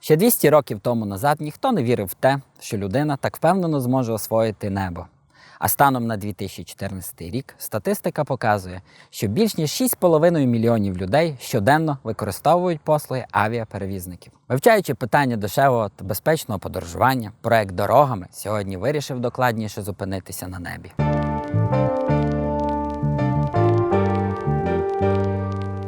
Ще 200 років тому назад ніхто не вірив в те, що людина так впевнено зможе освоїти небо. А станом на 2014 рік статистика показує, що більш ніж 6,5 мільйонів людей щоденно використовують послуги авіаперевізників. Вивчаючи питання дешевого та безпечного подорожування, проект дорогами сьогодні вирішив докладніше зупинитися на небі.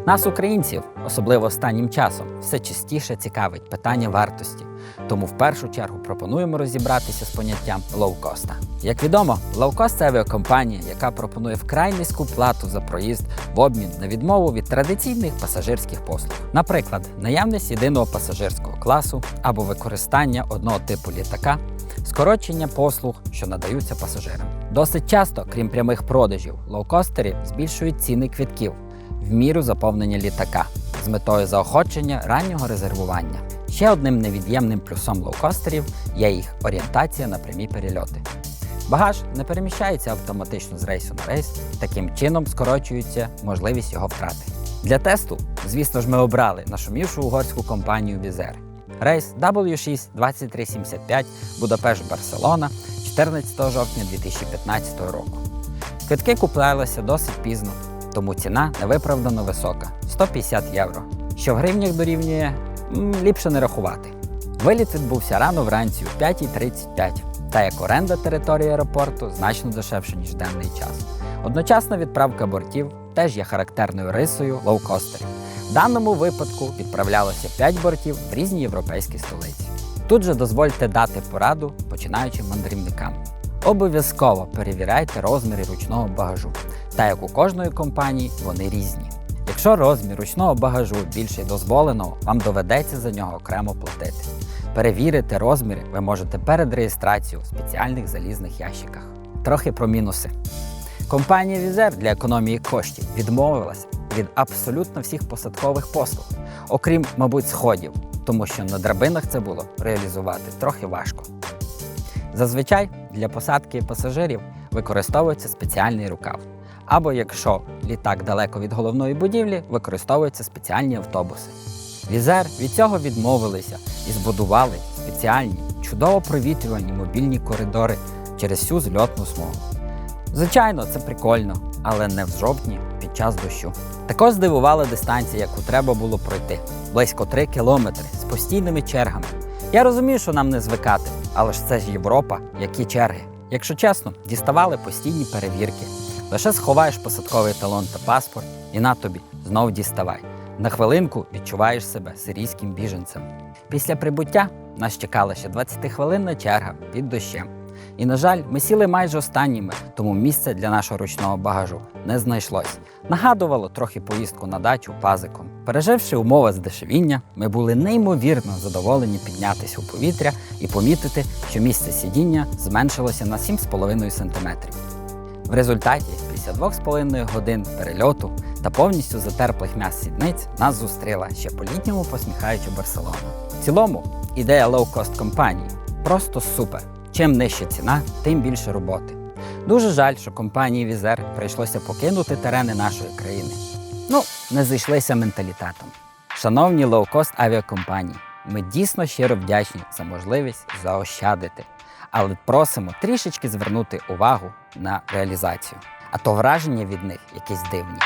Нас, українців, особливо останнім часом, все частіше цікавить питання вартості. Тому в першу чергу пропонуємо розібратися з поняттям лоукоста. Як відомо, лоукост це авіакомпанія, яка пропонує вкрай низьку плату за проїзд в обмін на відмову від традиційних пасажирських послуг. Наприклад, наявність єдиного пасажирського класу або використання одного типу літака, скорочення послуг, що надаються пасажирам. Досить часто, крім прямих продажів, лоукостери збільшують ціни квитків в міру заповнення літака з метою заохочення раннього резервування. Ще одним невід'ємним плюсом лоукостерів є їх орієнтація на прямі перельоти. Багаж не переміщається автоматично з рейсу на рейс, таким чином скорочується можливість його втрати. Для тесту, звісно ж, ми обрали нашумівшу угорську компанію Візер. Рейс W6 2375 Будапешт Барселона 14 жовтня 2015 року. Квитки куплялися досить пізно, тому ціна невиправдано висока 150 євро, що в гривнях дорівнює ліпше не рахувати. Виліт відбувся рано вранці о 5.35, та як оренда території аеропорту значно дешевше, ніж денний час. Одночасна відправка бортів теж є характерною рисою лоукостерів. В даному випадку відправлялося 5 бортів в різні європейські столиці. Тут же дозвольте дати пораду починаючим мандрівникам. Обов'язково перевіряйте розміри ручного багажу, та як у кожної компанії вони різні. Якщо розмір ручного багажу більший дозволеного, вам доведеться за нього окремо платити. Перевірити розміри ви можете перед реєстрацією в спеціальних залізних ящиках. Трохи про мінуси. Компанія Візер для економії коштів відмовилася від абсолютно всіх посадкових послуг, окрім, мабуть, сходів, тому що на драбинах це було реалізувати трохи важко. Зазвичай для посадки пасажирів використовується спеціальний рукав. Або якщо літак далеко від головної будівлі, використовуються спеціальні автобуси. Візер від цього відмовилися і збудували спеціальні, чудово провітрювані мобільні коридори через всю зльотну смугу. Звичайно, це прикольно, але не в жовтні під час дощу. Також здивувала дистанція, яку треба було пройти близько 3 кілометри з постійними чергами. Я розумію, що нам не звикати, але ж це ж Європа, які черги. Якщо чесно, діставали постійні перевірки. Лише сховаєш посадковий талон та паспорт, і на тобі знов діставай. На хвилинку відчуваєш себе сирійським біженцем. Після прибуття нас чекала ще 20-хвилинна черга під дощем. І, на жаль, ми сіли майже останніми, тому місця для нашого ручного багажу не знайшлось. Нагадувало трохи поїздку на дачу пазиком. Переживши умови здешевіння, ми були неймовірно задоволені піднятися у повітря і помітити, що місце сидіння зменшилося на 7,5 см. В результаті, після 2,5 годин перельоту та повністю затерплих м'яс сідниць, нас зустріла ще по-літньому посміхаюча Барселона. В цілому, ідея лоукост компанії просто супер. Чим нижча ціна, тим більше роботи. Дуже жаль, що компанії Візер прийшлося покинути терени нашої країни. Ну, не зайшлися менталітетом. Шановні лоукост авіакомпанії, ми дійсно щиро вдячні за можливість заощадити, але просимо трішечки звернути увагу на реалізацію. А то враження від них якісь дивні.